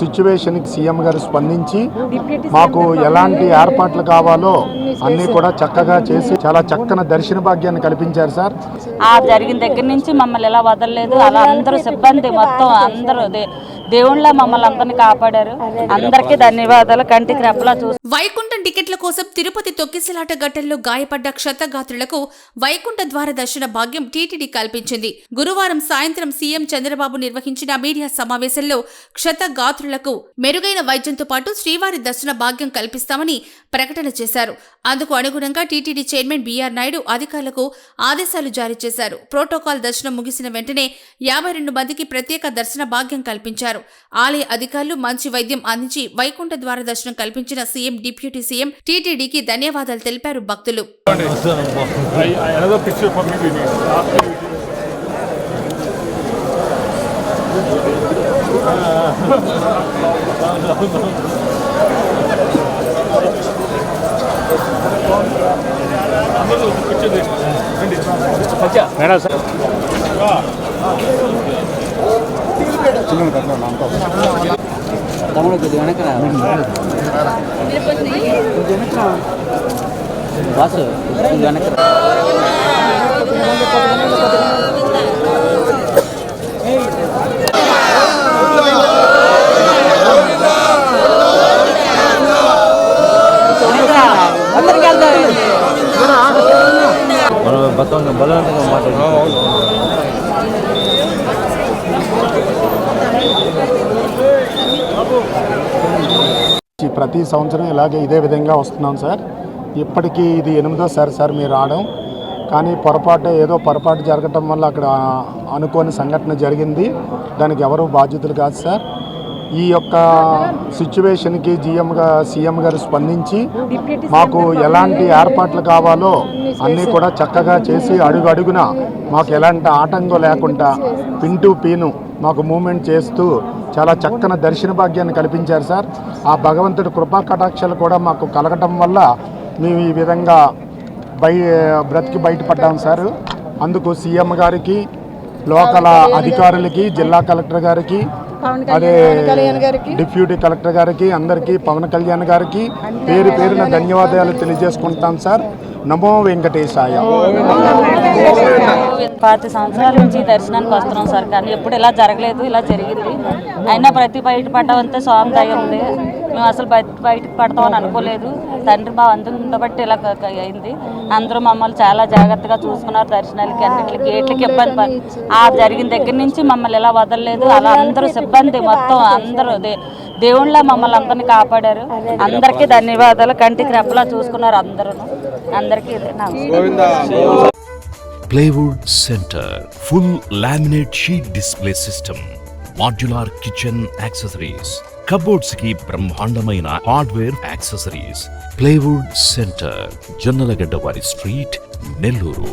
సిచ్యువేషన్కి సీఎం గారు స్పందించి మాకు ఎలాంటి ఏర్పాట్లు కావాలో అన్నీ కూడా చక్కగా చేసి చాలా చక్కని దర్శన భాగ్యాన్ని కల్పించారు సార్. ఆ జరిగిన దగ్గర నుంచి మమ్మల్ని ఎలా వదలలేదు. అలా అందరూ సిబ్బంది మొత్తం అందరూ దేవుళ్ళ మమ్మల్ని అందరినీ కాపాడారు. అందరికీ ధన్యవాదాలు. కంటికి రెప్పలా చూసి వైకుంఠం టికెట్ల కోసం తిరుపతి తొక్కిసలాట ఘట్టంలో గాయపడ్డ క్షతగాత్రులకు వైకుంఠ ద్వార దర్శన భాగ్యం టీటీడీ కల్పించింది. గురువారం సాయంత్రం సీఎం చంద్రబాబు నిర్వహించిన మీడియా సమావేశంలో క్షతగాత్రులకు మెరుగైన వైద్యంతో పాటు శ్రీవారి దర్శన భాగ్యం కల్పిస్తామని ప్రకటన చేశారు. అందుకు అనుగుణంగా టీటీడీ చైర్మన్ బీఆర్ నాయుడు అధికారులకు ఆదేశాలు జారీ చేశారు. ప్రోటోకాల్ దర్శనం ముగిసిన వెంటనే యాభై రెండు మందికి ప్రత్యేక దర్శన భాగ్యం కల్పించారు. ఆలయ అధికారులు మంచి వైద్యం అందించి వైకుంఠ ద్వార దర్శనం కల్పించిన సీఎం డిప్యూటీ సీఎం టీటీడీకి ధన్యవాదాలు తెలిపారు భక్తులు. Madam sir. தமிழ் கொஞ்சம் வணக்கடா கொஞ்சம் வணக்கடா வாசு கொஞ்சம் வணக்கடா ಬಸವನ ಬಲವಂತನ ಮಾತಾಡ್ತಾರೆ ప్రతి సంవత్సరం ఇలాగే ఇదే విధంగా వస్తున్నాం సార్. ఇప్పటికీ ఇది ఎనిమిదోసారి సార్ మీరు రావడం. కానీ పొరపాటు ఏదో పొరపాటు జరగటం వల్ల అక్కడ అనుకోని సంఘటన జరిగింది. దానికి ఎవరు బాధ్యతలు కాదు సార్. ఈ యొక్క సిచ్యువేషన్కి జిఎంగా సీఎం గారు స్పందించి మాకు ఎలాంటి ఏర్పాట్లు కావాలో అన్నీ కూడా చక్కగా చేసి అడుగు అడుగున మాకు ఎలాంటి ఆటంకం లేకుండా పిన్ టు పీను మాకు మూమెంట్ చేస్తూ చాలా చక్కని దర్శన భాగ్యాన్ని కల్పించారు సార్. ఆ భగవంతుడి కృపా కటాక్షాలు కూడా మాకు కలగటం వల్ల మేము ఈ విధంగా బయ బ్రతికి బయటపడ్డాం సార్. అందుకు సీఎం గారికి లోకల్ అధికారులకి జిల్లా కలెక్టర్ గారికి అదే డిప్యూటీ కలెక్టర్ గారికి అందరికీ పవన్ కళ్యాణ్ గారికి పేరు పేరున ధన్యవాదాలు తెలియజేసుకుంటాం సార్. నమో వెంకటేశాయ. పాతి సంవత్సరాల నుంచి దర్శనానికి వస్తున్నాం సార్ కానీ ఎప్పుడు ఇలా జరగలేదు ఇలా జరిగింది. అయినా ప్రతి బయట పడ్డామంతే స్వామి దయ ఉంది. మేము అసలు బయట బయటకు పడతామని అనుకోలేదు. తండ్రి మా అందరూ ఉండబట్టి ఇలా అయింది. అందరూ మమ్మల్ని చాలా జాగ్రత్తగా చూసుకున్నారు దర్శనాలకి అన్నిటికి గేట్లకి ఇబ్బంది ఆ జరిగిన దగ్గర నుంచి మమ్మల్ని ఇలా వదలలేదు. అలా అందరూ సిబ్బంది మొత్తం అందరూ దేవుళ్ళ మమ్మల్ని అందరినీ కాపాడారు. అందరికీ ధన్యవాదాలు. కంటికి రెప్పలా చూసుకున్నారు అందరూ. అందరికీ Plywood Center Full Laminate Sheet Display System modular kitchen accessories కబోర్డ్స్కి బ్రహ్మాండమైన hardware accessories. Plywood centre Jonnalagadda వారి స్ట్రీట్ నెల్లూరు.